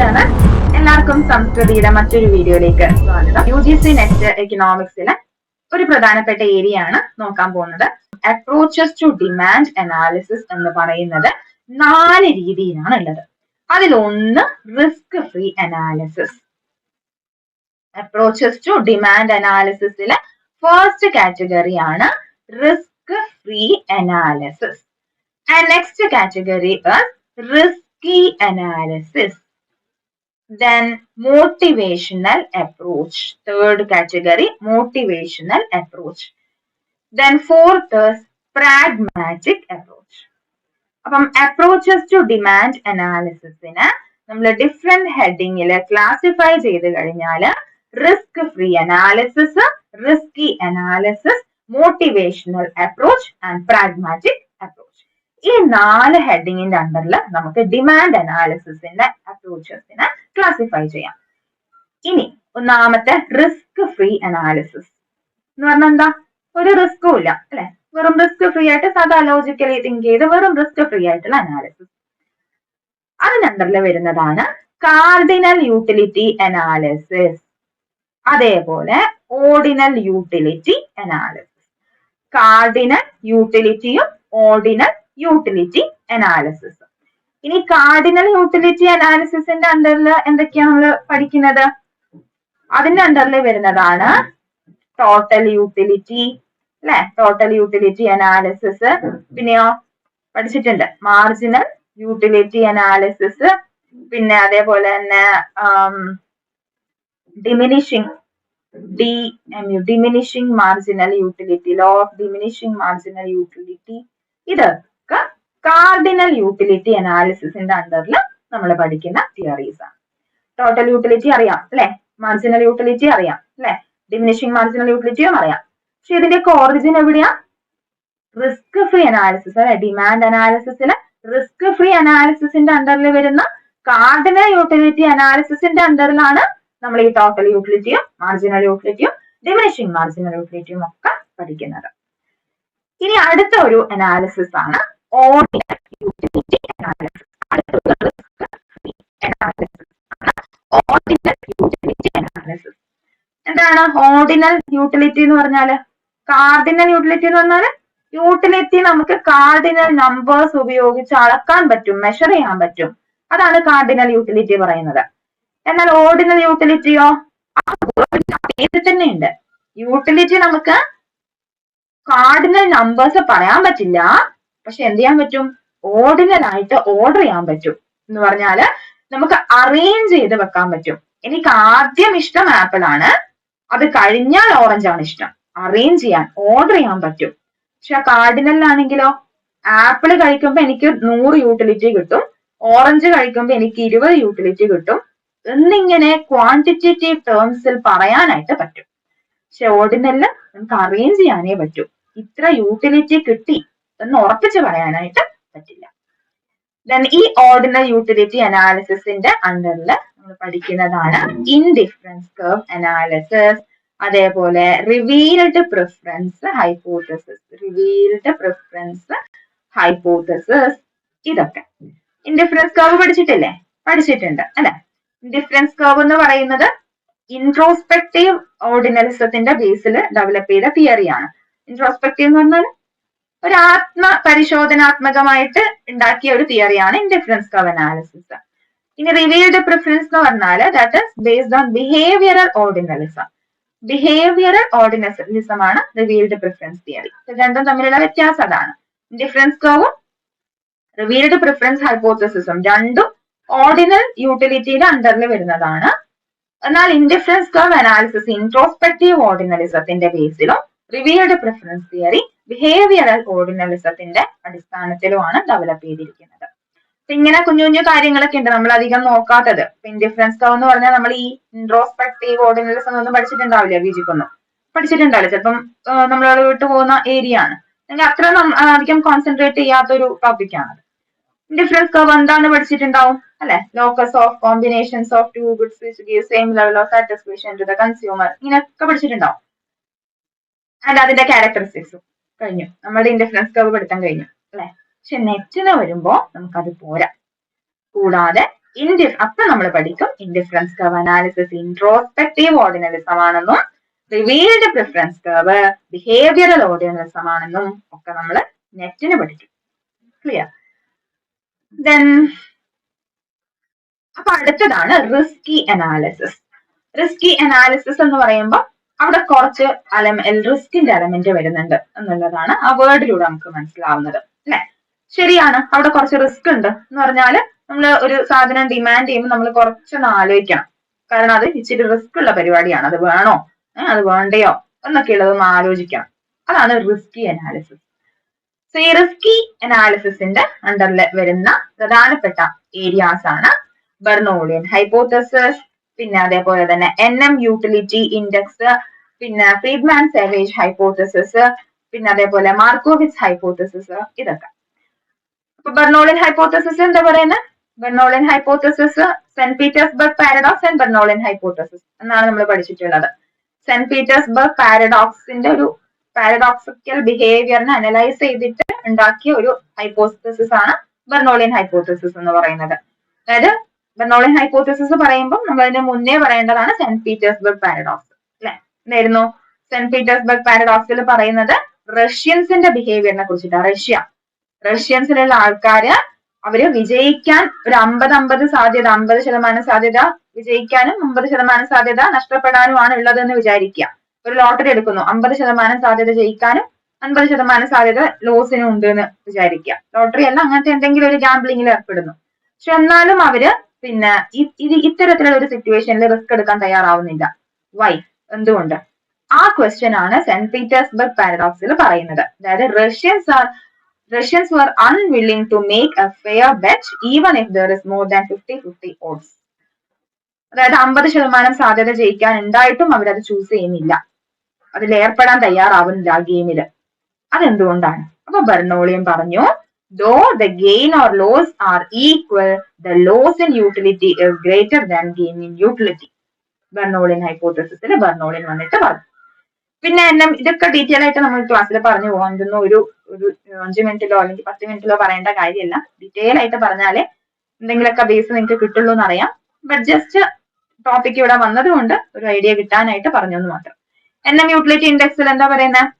Learner എല്ലാവർക്കും സംസ്കൃതിയുടെ മറ്റൊരു വീഡിയോയിലേക്ക് സ്വാഗതം. യു ജി സി നെറ്റ് എക്കണോമിക്സിലെ ഒരു പ്രധാനപ്പെട്ട ഏരിയ ആണ് നോക്കാൻ പോകുന്നത്. അപ്രോച്ചസ് ടു ഡിമാൻഡ് അനാലിസിസ് എന്ന് പറയുന്നത് നാല് രീതിയിലാണ് ഉള്ളത്. അതിലൊന്ന് risk free analysis approaches to demand അനാലിസിസിലെ first category ആണ് risk free analysis and next category risky analysis. Then motivational approach. Third category, motivational approach. Then fourth is pragmatic approach. അപ്പം approaches to demand അനാലിസിസിന് നമ്മൾ different ഹെഡിങ്ങിൽ classify ചെയ്ത് കഴിഞ്ഞാൽ risk free analysis risky analysis motivational approach and pragmatic approach ഈ നാല് ഹെഡിങ്ങിന്റെ അണ്ടറിൽ നമുക്ക് ഡിമാൻഡ് അനാലിസിസിന്റെ അപ്രോച്ചസിനെ ക്ലാസിഫൈ ചെയ്യാം. ഇനി ഒന്നാമത്തെ റിസ്ക് ഫ്രീ അനാലിസിസ് എന്ന് പറഞ്ഞാൽ എന്താ? ഒരു റിസ്കും ഇല്ല അല്ലെ? വെറും റിസ്ക് ഫ്രീ ആയിട്ട് സാധാ ലോജിക്കലി തിങ്ക് ചെയ്ത് വെറും റിസ്ക് ഫ്രീ ആയിട്ടുള്ള അനാലിസിസ് അതിനണ്ടറിൽ വരുന്നതാണ് കാർഡിനൽ യൂട്ടിലിറ്റി അനാലിസിസ് അതേപോലെ ഓർഡിനൽ യൂട്ടിലിറ്റി അനാലിസിസ് കാർഡിനൽ യൂട്ടിലിറ്റിയും ഓർഡിനൽ യൂട്ടിലിറ്റി അനാലിസിസ് ഇനി കാർഡിനൽ യൂട്ടിലിറ്റി അനാലിസിസിന്റെ അണ്ടറിൽ എന്തൊക്കെയാണ് നമ്മൾ പഠിക്കുന്നത്? അതിന്റെ അണ്ടറിൽ വരുന്നതാണ് ടോട്ടൽ യൂട്ടിലിറ്റി അല്ലെ ടോട്ടൽ യൂട്ടിലിറ്റി അനാലിസിസ് പിന്നെയോ? പഠിച്ചിട്ടുണ്ട്. മാർജിനൽ യൂട്ടിലിറ്റി അനാലിസിസ് പിന്നെ അതേപോലെ തന്നെ diminishing D M U diminishing marginal utility law of diminishing marginal utility ഇതൊക്കെ കാർഡിനൽ യൂട്ടിലിറ്റി അനാലിസിസിന്റെ അണ്ടറിൽ നമ്മൾ പഠിക്കുന്ന തിയറീസ് ആണ്. ടോട്ടൽ യൂട്ടിലിറ്റി അറിയാം അല്ലെ? മാർജിനൽ യൂട്ടിലിറ്റി അറിയാം അല്ലെ? ഡിമിനിഷിങ് മാർജിനൽ യൂട്ടിലിറ്റിയും അറിയാം. പക്ഷെ ഇതിന്റെയൊക്കെ ഓറിജിൻ എവിടെയാ? റിസ്ക് ഫ്രീ അനാലിസിസ് അല്ലെ? ഡിമാൻഡ് അനാലിസിസിന് റിസ്ക് ഫ്രീ അനാലിസിസിന്റെ അണ്ടറിൽ വരുന്ന കാർഡിനൽ യൂട്ടിലിറ്റി അനാലിസിസിന്റെ അണ്ടറിലാണ് നമ്മൾ ഈ ടോട്ടൽ യൂട്ടിലിറ്റിയും മാർജിനൽ യൂട്ടിലിറ്റിയും ഡിമിനിഷിങ് മാർജിനൽ യൂട്ടിലിറ്റിയും ഒക്കെ പഠിക്കുന്നത്. ഇനി അടുത്ത ഒരു അനാലിസിസ് ആണ് ആണ് ഓർഡിനൽ യൂട്ടിലിറ്റി അനാലിസിസ് എന്താണ്? ഓർഡിനൽ യൂട്ടിലിറ്റി എന്ന് പറഞ്ഞാൽ? കാർഡിനൽ യൂട്ടിലിറ്റി എന്ന് പറഞ്ഞാൽ യൂട്ടിലിറ്റി നമുക്ക് കാർഡിനൽ നമ്പേഴ്സ് ഉപയോഗിച്ച് അളക്കാൻ പറ്റും മെഷർ ചെയ്യാൻ പറ്റും. അതാണ് കാർഡിനൽ യൂട്ടിലിറ്റി പറയുന്നത്. എന്നാൽ ഓർഡിനൽ യൂട്ടിലിറ്റിയോ പേര് തന്നെ ഉണ്ട് യൂട്ടിലിറ്റി നമുക്ക് കാർഡിനൽ നമ്പേഴ്സ് പറയാൻ പറ്റില്ല. പക്ഷെ എന്ത് ചെയ്യാൻ പറ്റും? ഓർഡിനൽ ആയിട്ട് ഓർഡർ ചെയ്യാൻ പറ്റും. എന്ന് പറഞ്ഞാൽ നമുക്ക് അറേഞ്ച് ചെയ്ത് വെക്കാൻ പറ്റും. എനിക്ക് ആദ്യം ഇഷ്ടം ആപ്പിൾ ആണ്. അത് കഴിഞ്ഞാൽ ഓറഞ്ച് ആണ് ഇഷ്ടം. അറേഞ്ച് ചെയ്യാൻ ഓർഡർ ചെയ്യാൻ പറ്റും. പക്ഷെ കാർഡിനലിലാണെങ്കിലോ ആപ്പിൾ കഴിക്കുമ്പോൾ എനിക്ക് നൂറ് യൂട്ടിലിറ്റി കിട്ടും. ഓറഞ്ച് കഴിക്കുമ്പോൾ എനിക്ക് ഇരുപത് യൂട്ടിലിറ്റി കിട്ടും. എന്നിങ്ങനെ ക്വാണ്ടിറ്റേറ്റീവ് ടേംസിൽ പറയാനായിട്ട് പറ്റും. പക്ഷെ ഓർഡിനലിൽ നമുക്ക് അറേഞ്ച് ചെയ്യാനേ പറ്റൂ. ഇത്ര യൂട്ടിലിറ്റി കിട്ടി. എന്ന് ഉറപ്പിച്ച് പറയാനായിട്ട് പറ്റില്ല. ദെൻ ഈ ഓർഡിനൽ യൂട്ടിലിറ്റി അനാലിസിന്റെ അണ്ടറിൽ നമ്മൾ പഠിക്കുന്നതാണ് ഇൻഡിഫറൻസ് കർവ് അനാലിസിസ് അതേപോലെ revealed preference hypothesis revealed preference hypothesis ഇതൊക്കെ. ഇൻഡിഫറൻസ് കർവ് പഠിച്ചിട്ടില്ലേ? പഠിച്ചിട്ടുണ്ട് അല്ലെ? ഇൻഡിഫറൻസ് കർവ് എന്ന് പറയുന്നത് ഇൻട്രോസ്പെക്റ്റീവ് ഓർഡിനലിസത്തിന്റെ ബേസിൽ ഡെവലപ്പ് ചെയ്ത തിയറിയാണ് ഇൻട്രോസ്പെക്റ്റീവ് എന്ന് പറഞ്ഞാൽ ഒരു ആത്മ പരിശോധനാത്മകമായിട്ട് ഉണ്ടാക്കിയ ഒരു തിയറിയാണ് ഇൻഡിഫറൻസ് കർവ് അനാലിസിസ് ഇനി റിവീൽഡ് പ്രിഫറൻസ് എന്ന് പറഞ്ഞാൽ that is based on behavioural ordinalism behavioural ordinalism ആണ് റിവീൽഡ് പ്രിഫറൻസ് തിയറി രണ്ടും തമ്മിലുള്ള വ്യത്യാസം അതാണ്. ഇൻഡിഫറൻസ് കർവും റിവീൽഡ് പ്രിഫറൻസ് ഹൈപ്പോത്തസിസും രണ്ടും ഓർഡിനൽ യൂട്ടിലിറ്റിയുടെ അണ്ടറിൽ വരുന്നതാണ്. എന്നാൽ ഇൻഡിഫറൻസ് കർവ് അനാലിസിസ് ഇൻട്രോസ്പെക്റ്റീവ് ഓർഡിനലിസത്തിന്റെ ബേസിലും റിവീൽഡ് പ്രിഫറൻസ് തിയറി ബിഹേവിയറൽ ഓർഡിനലിസത്തിന്റെ അടിസ്ഥാനത്തിലുമാണ് ഡെവലപ്പ് ചെയ്തിരിക്കുന്നത്. ഇങ്ങനെ കുഞ്ഞു കുഞ്ഞു കാര്യങ്ങളൊക്കെ ഉണ്ട്. നമ്മൾ അധികം നോക്കാത്തത്. ഇൻഡിഫറൻസ് കവ് എന്ന് പറഞ്ഞാൽ നമ്മൾ ഈ ഇൻട്രോസ്പെക്റ്റീവ് ഓർഡിനലിസം ഒന്നും പഠിച്ചിട്ടുണ്ടാവില്ല വിജിക്കൊന്നും പഠിച്ചിട്ടുണ്ടാവില്ല. ചിലപ്പം നമ്മൾ വിട്ടു പോകുന്ന ഏരിയ ആണ്. അല്ലെങ്കിൽ അത്ര അധികം കോൺസെൻട്രേറ്റ് ചെയ്യാത്തൊരു ടോപ്പിക്കാണ് ഡിഫറൻസ് കർവ് എന്താണ് പഠിച്ചിട്ടുണ്ടാവും? അല്ലെ? Locus of combinations of two goods same level of satisfaction to the consumer ഇങ്ങനെയൊക്കെ പഠിച്ചിട്ടുണ്ടാവും. ആൻഡ് അതിന്റെ ക്യാരക്ടറിസ്റ്റിക്സും കഴിഞ്ഞു. നമ്മളുടെ ഇൻഡിഫറൻസ് കർവ് പഠിത്തം കഴിഞ്ഞു. അല്ലെ? പക്ഷെ നെറ്റിന് വരുമ്പോ നമുക്കത് പോരാ. കൂടാതെ ഇൻഡിഫ് അപ്പൊ നമ്മൾ പഠിക്കും indifference curve analysis introspective ordinalism ആണെന്നും revealed preference curve behavioural ordinalism ആണെന്നും ഒക്കെ നമ്മൾ നെറ്റിന് പഠിക്കും. ക്ലിയർ ദെൻ അപ്പൊ അടുത്തതാണ് റിസ്കി അനാലിസിസ് റിസ്കി അനാലിസിസ് എന്ന് പറയുമ്പോൾ അവിടെ കുറച്ച് റിസ്കിന്റെ എലമെന്റ് വരുന്നുണ്ട് എന്നുള്ളതാണ് ആ വേർഡിലൂടെ നമുക്ക് മനസ്സിലാവുന്നത് അല്ലെ? ശരിയാണ്. അവിടെ കുറച്ച് റിസ്ക് ഉണ്ട് എന്ന് പറഞ്ഞാൽ നമ്മൾ ഒരു സാധനം ഡിമാൻഡ് ചെയ്യുമ്പോൾ നമ്മൾ കുറച്ചൊന്ന് ആലോചിക്കണം. കാരണം അത് ഇച്ചിരി റിസ്ക് ഉള്ള പരിപാടിയാണ്. അത് വേണോ? അത് വേണ്ടയോ? എന്നൊക്കെ ഉള്ളതൊന്ന് ആലോചിക്കണം. അതാണ് റിസ്കി അനാലിസിസ് സോ ഈ റിസ്കി അനാലിസിസിന്റെ അണ്ടറിൽ വരുന്ന പ്രധാനപ്പെട്ട ഏരിയാസ് ആണ് ബെർണോളിയൻ ഹൈപ്പോത്തസിസ് പിന്നെ അതേപോലെ തന്നെ എൻ എം യൂട്ടിലിറ്റി ഇൻഡെക്സ് പിന്നെ ഫ്രീഡ്മാൻ സേവേജ് ഹൈപ്പോത്തസിസ് പിന്നെ അതേപോലെ മാർക്കോവിറ്റ്സ് ഹൈപ്പോത്തസിസ് ഇതൊക്കെ. അപ്പൊ ബെർണോളിൻ ഹൈപ്പോത്തസിസ് എന്താ പറയുന്നത് Bernoullian hypothesis Saint Petersburg paradox and Bernoullian hypothesis എന്നാണ് നമ്മൾ പഠിച്ചിട്ടുള്ളത്. സെന്റ് പീറ്റേഴ്സ്ബർഗ് പാരഡോക്സിന്റെ ഒരു പാരഡോക്സിക്കൽ ബിഹേവിയറിനെ അനലൈസ് ചെയ്തിട്ട് ഉണ്ടാക്കിയ ഒരു ഹൈപ്പോത്തസിസ് ആണ് ബെർണോളിൻ ഹൈപ്പോത്തസിസ് എന്ന് പറയുന്നത്. അതായത് ബെർണോളിയൻ ഹൈപ്പോത്തസിസ് പറയുമ്പോൾ നമ്മൾ അതിന് മുന്നേ പറയേണ്ടതാണ് സെന്റ് പീറ്റേഴ്സ്ബർഗ് പാരഡോക്സ് അല്ലെ എന്തായിരുന്നു? സെന്റ് പീറ്റേഴ്സ്ബർഗ് പാരഡോക്സിൽ പറയുന്നത് റഷ്യൻസിന്റെ ബിഹേവിയറിനെ കുറിച്ചിട്ടാണ് റഷ്യ. റഷ്യൻസിലുള്ള ആൾക്കാര് അവർ വിജയിക്കാൻ ഒരു അമ്പത് അമ്പത് സാധ്യത അമ്പത് ശതമാനം സാധ്യത വിജയിക്കാനും അമ്പത് ശതമാനം സാധ്യത നഷ്ടപ്പെടാനുമാണ് ഉള്ളത് എന്ന് വിചാരിക്കുക ഒരു ലോട്ടറി എടുക്കുന്നു അമ്പത് ശതമാനം സാധ്യത ജയിക്കാനും അൻപത് ശതമാനം സാധ്യത ലോസിനും ഉണ്ട് എന്ന് വിചാരിക്കുക ലോട്ടറി അല്ല അങ്ങനത്തെ എന്തെങ്കിലും ഒരു ഗാംബ്ലിങ്ങിൽ ഏർപ്പെടുന്നു. പക്ഷെ എന്നാലും അവർ പിന്നെ ഇത് ഇത്തരത്തിലുള്ള ഒരു സിറ്റുവേഷനിൽ റിസ്ക് എടുക്കാൻ തയ്യാറാവുന്നില്ല. വൈ എന്തുകൊണ്ട്? ആ ക്വസ്റ്റ്യൻ ആണ് സെന്റ് പീറ്റേഴ്സ്ബർഗ് പാരഡോക്സിൽ പറയുന്നത്. അതായത് Russians are Russians were unwilling to make a fair bet even if there is more than fifty fifty odds അതായത് അമ്പത് ശതമാനം സാധ്യത ജയിക്കാൻ ഉണ്ടായിട്ടും അവരത് ചൂസ് ചെയ്യുന്നില്ല. അതിൽ ഏർപ്പെടാൻ തയ്യാറാവുന്നില്ല ആ ഗെയിമിൽ അതെന്തുകൊണ്ടാണ്? അപ്പൊ ബർണോളിയും പറഞ്ഞു ദോ the gain or loss are equal, the loss in utility is greater than gain in utility. ബെർണോളിയൻ ഹൈപ്പോത്തസിസിൽ ബെർണോളിയൻ വന്നിട്ട് പറഞ്ഞു. പിന്നെ എന്നെ ഇതൊക്കെ ഡീറ്റെയിൽ ആയിട്ട് നമ്മൾ ക്ലാസ്സിൽ പറഞ്ഞു പോകാൻ ഇതൊന്നും ഒരു ഒരു അഞ്ച് മിനിറ്റിലോ അല്ലെങ്കിൽ പത്ത് മിനിറ്റിലോ പറയേണ്ട കാര്യമല്ല ഡീറ്റെയിൽ ആയിട്ട് പറഞ്ഞാലേ എന്തെങ്കിലുമൊക്കെ ബേസ് നിങ്ങൾക്ക് കിട്ടുള്ളൂ എന്നറിയാം. ബട്ട് ജസ്റ്റ് ടോപ്പിക് ഇവിടെ വന്നത് കൊണ്ട് ഒരു ഐഡിയ കിട്ടാനായിട്ട് പറഞ്ഞു എന്ന് മാത്രം. എൻ എം യൂട്ടിലിറ്റി ഇൻഡെക്സിൽ എന്താ പറയുന്നത്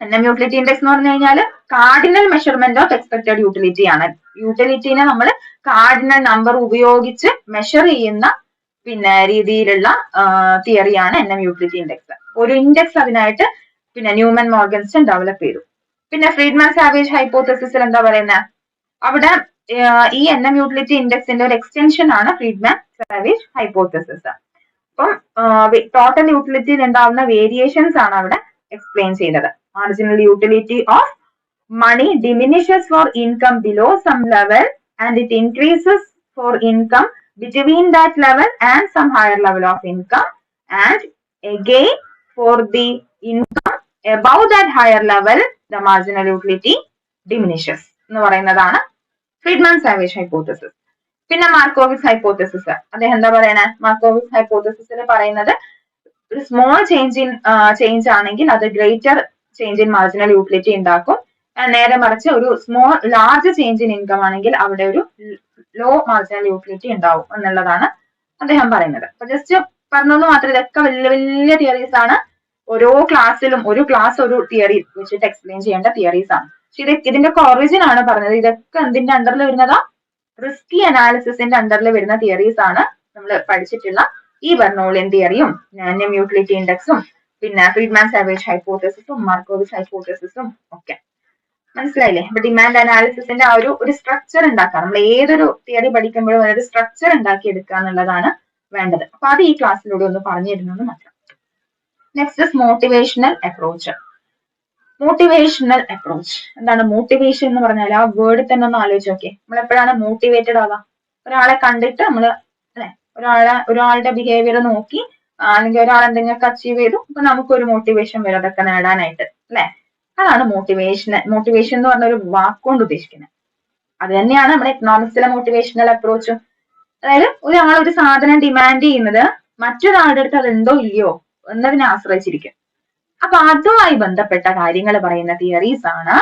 എൻ എം യൂട്ടിലിറ്റി ഇൻഡെക്സ് എന്ന് പറഞ്ഞു കഴിഞ്ഞാൽ cardinal measurement of expected utility ആണ് യൂട്ടിലിറ്റിനെ നമ്മൾ കാർഡിനൽ നമ്പർ ഉപയോഗിച്ച് മെഷർ ചെയ്യുന്ന പിന്നെ രീതിയിലുള്ള തിയറിയാണ് എൻ എം യൂട്ടിലിറ്റി ഇൻഡെക്സ് ഒരു ഇൻഡെക്സ് അതിനായിട്ട് പിന്നെ ന്യൂമൻ മോർഗൻസ്റ്റൺ ഡെവലപ്പ് ചെയ്തു. പിന്നെ ഫ്രീഡ്മാൻ സാവേജ് ഹൈപ്പോത്തസിസിൽ എന്താ പറയുന്നത് അവിടെ ഈ എൻ എം യൂട്ടിലിറ്റി ഇൻഡെക്സിന്റെ ഒരു എക്സ്റ്റൻഷൻ ആണ് ഫ്രീഡ്മാൻ സാവേജ് ഹൈപ്പോത്തസിസ് അപ്പം ടോട്ടൽ യൂട്ടിലിറ്റിയിൽ ഉണ്ടാവുന്ന വേരിയേഷൻസ് ആണ് അവിടെ എക്സ്പ്ലെയിൻ ചെയ്തത്. Marginal utility of money diminishes for income below some level and it increases for income between that level and some higher level of income and again for the income above that higher level the marginal utility diminishes. എന്ന് പറയുന്നതാണ് Friedman Savage hypothesis പിന്നെ മാർക്കോവിസ് hypothesis അദ്ദേഹം എന്താ പറയണേ? മാർക്കോവിസ് ഹൈപ്പോത്തസിസിൽ പറയുന്നത് ഒരു small change in change ആണെങ്കിൽ അത് greater change in marginal utility ഉണ്ടാക്കും നേരെ മറിച്ച് ഒരു small large change in income ആണെങ്കിൽ അവിടെ ഒരു ലോ മാർജിനൽ യൂട്ടിലിറ്റി ഉണ്ടാവും എന്നുള്ളതാണ് അദ്ദേഹം പറയുന്നത്. അപ്പൊ ജസ്റ്റ് പറഞ്ഞൊന്ന് മാത്രം ഇതൊക്കെ വലിയ വലിയ തിയറീസ് ആണ്. ഓരോ ക്ലാസ്സിലും ഒരു ക്ലാസ് ഒരു തിയറി വെച്ചിട്ട് എക്സ്പ്ലെയിൻ ചെയ്യേണ്ട തിയറീസ് ആണ്. പക്ഷെ ഇത് ഇതിന്റെ ഒറിജിൻ ആണ് പറഞ്ഞത്. ഇതൊക്കെ എന്തിന്റെ അണ്ടറിൽ വരുന്നതാ? റിസ്കി അനാലിസിസിന്റെ അണ്ടറിൽ വരുന്ന തിയറീസ് ആണ് നമ്മൾ പഠിച്ചിട്ടുള്ള ഈ ബെർണോളിയൻ തിയറിയും നാന്യം യൂട്ടിലിറ്റി ഇൻഡെക്സും പിന്നെ ഫ്രീഡ്മാൻ സാവേജ് ഹൈപ്പോത്തസിസും മാർക്കോവിസ് ഹൈപ്പോത്തസിസും ഒക്കെ. മനസ്സിലായില്ലേ? അപ്പൊ ഡിമാൻഡ് അനാലിസിസിന്റെ ആ ഒരു ഒരു സ്ട്രക്ചർ ഉണ്ടാക്കുക നമ്മൾ ഏതൊരു തിയറി പഠിക്കുമ്പോഴും ഒരു സ്ട്രക്ചർ ഉണ്ടാക്കി എടുക്കുക എന്നുള്ളതാണ് വേണ്ടത്. അപ്പൊ അത് ഈ ക്ലാസ്സിലൂടെ ഒന്ന് പറഞ്ഞു തരുന്നത് മാത്രം. Next is motivational approach motivational approach എന്താണ് മോട്ടിവേഷൻ എന്ന് പറഞ്ഞാൽ ആ വേർഡ് തന്നെ ഒന്ന് ആലോചിച്ച് നോക്കിയേ. നമ്മൾ എപ്പോഴാണ് മോട്ടിവേറ്റഡ് ആവാം ഒരാളെ കണ്ടിട്ട് നമ്മൾ അല്ലെ? ഒരാളെ ഒരാളുടെ ബിഹേവിയർ നോക്കി അല്ലെങ്കിൽ ഒരാൾ എന്തെങ്കിലുമൊക്കെ അച്ചീവ് ചെയ്തു അപ്പൊ നമുക്കൊരു മോട്ടിവേഷൻ വരും. അതൊക്കെ നേടാനായിട്ട് അല്ലെ? അതാണ് മോട്ടിവേഷൻ മോട്ടിവേഷൻ എന്ന് പറഞ്ഞ ഒരു വാക്കുകൊണ്ട് ഉദ്ദേശിക്കുന്നത്. അത് തന്നെയാണ് നമ്മുടെ എക്കണോമിക്സിലെ മോട്ടിവേഷണൽ അപ്രോച്ചും അതായത് ഒരാൾ ഒരു സാധനം ഡിമാൻഡ് ചെയ്യുന്നത് മറ്റൊരാളുടെ അടുത്ത് അത് ഉണ്ടോ ഇല്ലയോ എന്നതിനെ ആശ്രയിച്ചിരിക്കും. അപ്പൊ അതുമായി ബന്ധപ്പെട്ട കാര്യങ്ങൾ പറയുന്ന തിയറീസ് ആണ്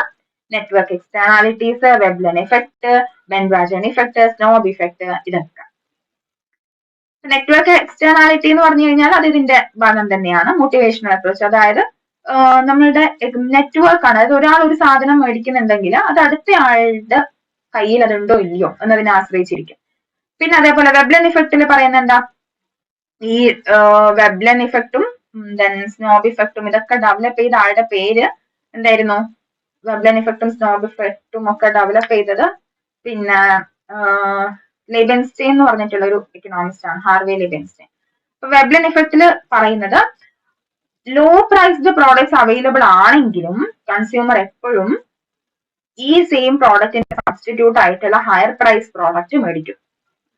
network externalities Veblen effect bandwagon effect snob effect ഇതൊക്കെ. നെറ്റ്വർക്ക് എക്സ്റ്റേണാലിറ്റി എന്ന് പറഞ്ഞു കഴിഞ്ഞാൽ അത് ഇതിന്റെ ഭാഗം തന്നെയാണ് മോട്ടിവേഷണൽ അപ്രോച്ച് അതായത് നമ്മളുടെ നെറ്റ്വർക്ക് ആണ്. അതായത് ഒരാൾ ഒരു സാധനം മേടിക്കുന്നുണ്ടെങ്കിൽ അത് അടുത്ത ആളുടെ കയ്യിൽ അതുണ്ടോ ഇല്ലയോ എന്നതിനെ ആശ്രയിച്ചിരിക്കും. പിന്നെ അതേപോലെ വെബ്ലൻ ഇഫക്റ്റിൽ പറയുന്ന എന്താ? ഈ വെബ്ലൻ ഇഫക്റ്റും ദെൻ സ്നോബ് ഇഫക്റ്റും ഇതൊക്കെ ഡെവലപ്പ് ചെയ്ത ആളുടെ പേര് എന്തായിരുന്നു? വെബ്ലൻ ഇഫക്റ്റും സ്നോബ് ഇഫക്റ്റും ഒക്കെ ഡെവലപ്പ് ചെയ്തത്. പിന്നെ ലെബൻസ്റ്റൈൻ എന്ന് പറഞ്ഞിട്ടുള്ള ഒരു എക്കണോമിസ്റ്റ് ആണ് ഹാർവേ ലെബൻസ്റ്റൈൻ അപ്പൊ വെബ്ലൻ ഇഫക്റ്റിൽ പറയുന്നത് ലോ പ്രൈസ്ഡ് പ്രോഡക്ട്സ് അവൈലബിൾ ആണെങ്കിലും കൺസ്യൂമർ എപ്പോഴും ഈ സെയിം പ്രോഡക്റ്റിന്റെ സബ്സ്റ്റിറ്റ്യൂട്ട് ആയിട്ടുള്ള ഹയർ പ്രൈസ് പ്രോഡക്റ്റ് മേടിക്കും.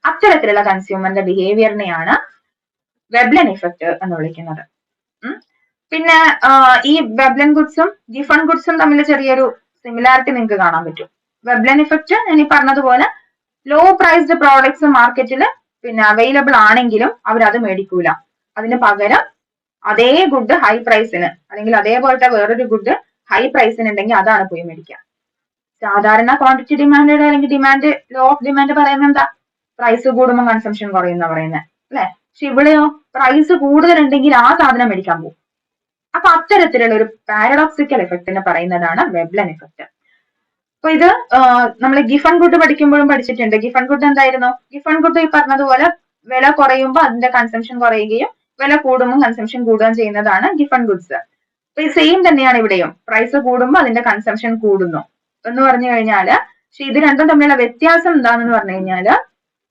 അത്തരത്തിലുള്ള കൺസ്യൂമറിന്റെ ബിഹേവിയറിനെയാണ് വെബ്ലൻ ഇഫക്റ്റ് എന്ന് വിളിക്കുന്നത്. പിന്നെ ഈ വെബ്ലൻ ഗുഡ്സും ഗിഫൺ ഗുഡ്സും തമ്മിൽ ചെറിയൊരു സിമിലാരിറ്റി നിങ്ങൾക്ക് കാണാൻ പറ്റും. വെബ്ലൻ ഇഫക്റ്റ് ഞാൻ ഈ പറഞ്ഞതുപോലെ ലോ പ്രൈസ്ഡ് പ്രോഡക്ട്സ് മാർക്കറ്റിൽ പിന്നെ അവൈലബിൾ ആണെങ്കിലും അവരത് മേടിക്കൂല. അതിന് പകരം അതേ ഗുഡ് ഹൈ പ്രൈസിന് അല്ലെങ്കിൽ അതേപോലത്തെ വേറൊരു ഗുഡ് ഹൈ പ്രൈസിന് ഉണ്ടെങ്കിൽ അതാണ് പോയി മേടിക്കുക സാധാരണ ക്വാണ്ടിറ്റി ഡിമാൻഡ് അല്ലെങ്കിൽ ഡിമാൻഡ് ലോ ഓഫ് ഡിമാൻഡ് പറയുന്നത് എന്താ? പ്രൈസ് കൂടുമ്പോൾ കൺസംഷൻ കുറയുന്ന പറയുന്നത് അല്ലെ? പക്ഷെ ഇവിടെയോ പ്രൈസ് കൂടുതലുണ്ടെങ്കിൽ ആ സാധനം മേടിക്കാൻ പോകും. അപ്പൊ അത്തരത്തിലുള്ള ഒരു പാരഡോക്സിക്കൽ എഫക്റ്റിനെ പറയുന്നതാണ് വെബ്ലൻ എഫക്റ്റ് അപ്പൊ ഇത് നമ്മൾ ഗിഫൺ ഗുഡ് പഠിക്കുമ്പോഴും പഠിച്ചിട്ടുണ്ട്. ഗിഫൺ ഗുഡ് എന്തായിരുന്നു? ഗിഫൺ ഗുഡ് ഈ പറഞ്ഞതുപോലെ വില കുറയുമ്പോൾ അതിന്റെ കൺസംഷൻ കുറയുകയും വില കൂടുമ്പോൾ കൺസംഷൻ കൂടുകയും ചെയ്യുന്നതാണ് ഗിഫൺ ഗുഡ്സ്. അപ്പൊ ഈ സെയിം തന്നെയാണ് ഇവിടെയും. പ്രൈസ് കൂടുമ്പോൾ അതിന്റെ കൺസംഷൻ കൂടുന്നു. എന്ന് പറഞ്ഞു കഴിഞ്ഞാൽ പക്ഷെ ഇത് രണ്ടും തമ്മിലുള്ള വ്യത്യാസം എന്താണെന്ന് പറഞ്ഞു കഴിഞ്ഞാൽ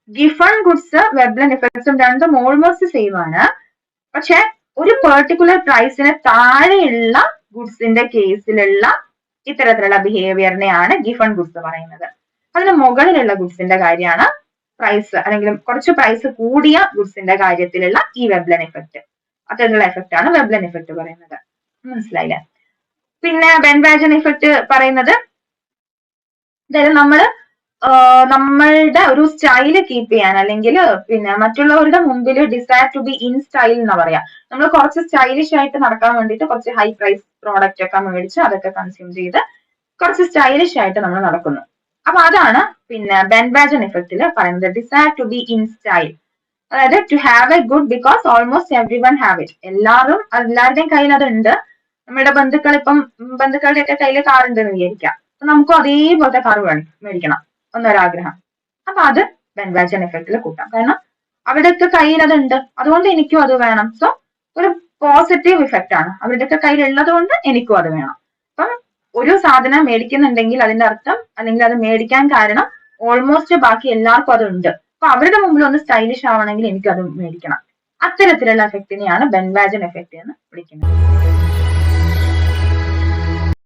ഗിഫൺ ഗുഡ്സ് വെബ്ലൻ ഇഫക്ട്സും രണ്ടും ഓൾമോസ്റ്റ് സെയിം ആണ്. പക്ഷെ ഒരു പെർട്ടിക്കുലർ പ്രൈസിന് താഴെയുള്ള ഗുഡ്സിന്റെ കേസിലുള്ള ഇത്തരത്തിലുള്ള ബിഹേവിയറിനെയാണ് ഗിഫൺ ഗുഡ്സ് പറയുന്നത്. അതിന് മുകളിലുള്ള ഗുഡ്സിന്റെ കാര്യമാണ് പ്രൈസ് അല്ലെങ്കിൽ കുറച്ച് പ്രൈസ് കൂടിയ ഗുഡ്സിന്റെ കാര്യത്തിലുള്ള ഈ വെബ്ലൻ എഫക്റ്റ് അത്തരത്തിലുള്ള എഫക്റ്റ് ആണ് വെബ്ലൻ എഫക്റ്റ് പറയുന്നത്. മനസ്സിലായില്ലേ? പിന്നെ ബെൻവാജൻ എഫക്റ്റ് പറയുന്നത് അതായത് നമ്മൾ ആഹ് നമ്മളുടെ ഒരു സ്റ്റൈൽ കീപ്പ് ചെയ്യാൻ അല്ലെങ്കിൽ പിന്നെ മറ്റുള്ളവരുടെ മുമ്പിൽ desire to be in style എന്ന് പറയാം. നമ്മൾ കുറച്ച് സ്റ്റൈലിഷ് ആയിട്ട് നടക്കാൻ വേണ്ടിയിട്ട് കുറച്ച് ഹൈ പ്രൈസ് പ്രോഡക്റ്റ് ഒക്കെ മേടിച്ച് അതൊക്കെ കൺസ്യൂം ചെയ്ത് കുറച്ച് സ്റ്റൈലിഷ് ആയിട്ട് നമ്മൾ നടക്കുന്നു. അപ്പൊ അതാണ് പിന്നെ ബെൻബാജൻ എഫക്റ്റിൽ പറയുന്നത് desire to be in style അതായത് to have a good because almost everyone have it എല്ലാവരും എല്ലാവരുടെയും കയ്യിൽ അതുണ്ട്. നമ്മുടെ ബന്ധുക്കൾ ഇപ്പം ബന്ധുക്കളുടെ ഒക്കെ കയ്യിൽ കാർ ഉണ്ടെന്ന് വിചാരിക്കാം. നമുക്കും അതേപോലത്തെ കാർ വേണം മേടിക്കണം. എന്നൊരാഗ്രഹം. അപ്പൊ അത് ബെൻവാജൻ എഫക്റ്റിൽ കൂട്ടാം. കാരണം അവരുടെയൊക്കെ കയ്യിൽ അതുണ്ട്. അതുകൊണ്ട് എനിക്കും അത് വേണം. സോ ഒരു പോസിറ്റീവ് ഇഫക്റ്റ് ആണ്. അവരുടെയൊക്കെ കയ്യിൽ ഉള്ളത് കൊണ്ട് എനിക്കും അത് വേണം. അപ്പം ഒരു സാധനം മേടിക്കുന്നുണ്ടെങ്കിൽ അതിന്റെ അർത്ഥം അല്ലെങ്കിൽ അത് മേടിക്കാൻ കാരണം ഓൾമോസ്റ്റ് ബാക്കി എല്ലാവർക്കും അതുണ്ട് അപ്പൊ അവരുടെ മുമ്പിൽ ഒന്ന് സ്റ്റൈലിഷ് ആവണമെങ്കിൽ എനിക്കും അത് മേടിക്കണം. അത്തരത്തിലുള്ള എഫക്റ്റിനെയാണ് ബെൻവാജൻ എഫക്റ്റ് എന്ന് വിളിക്കുന്നത്.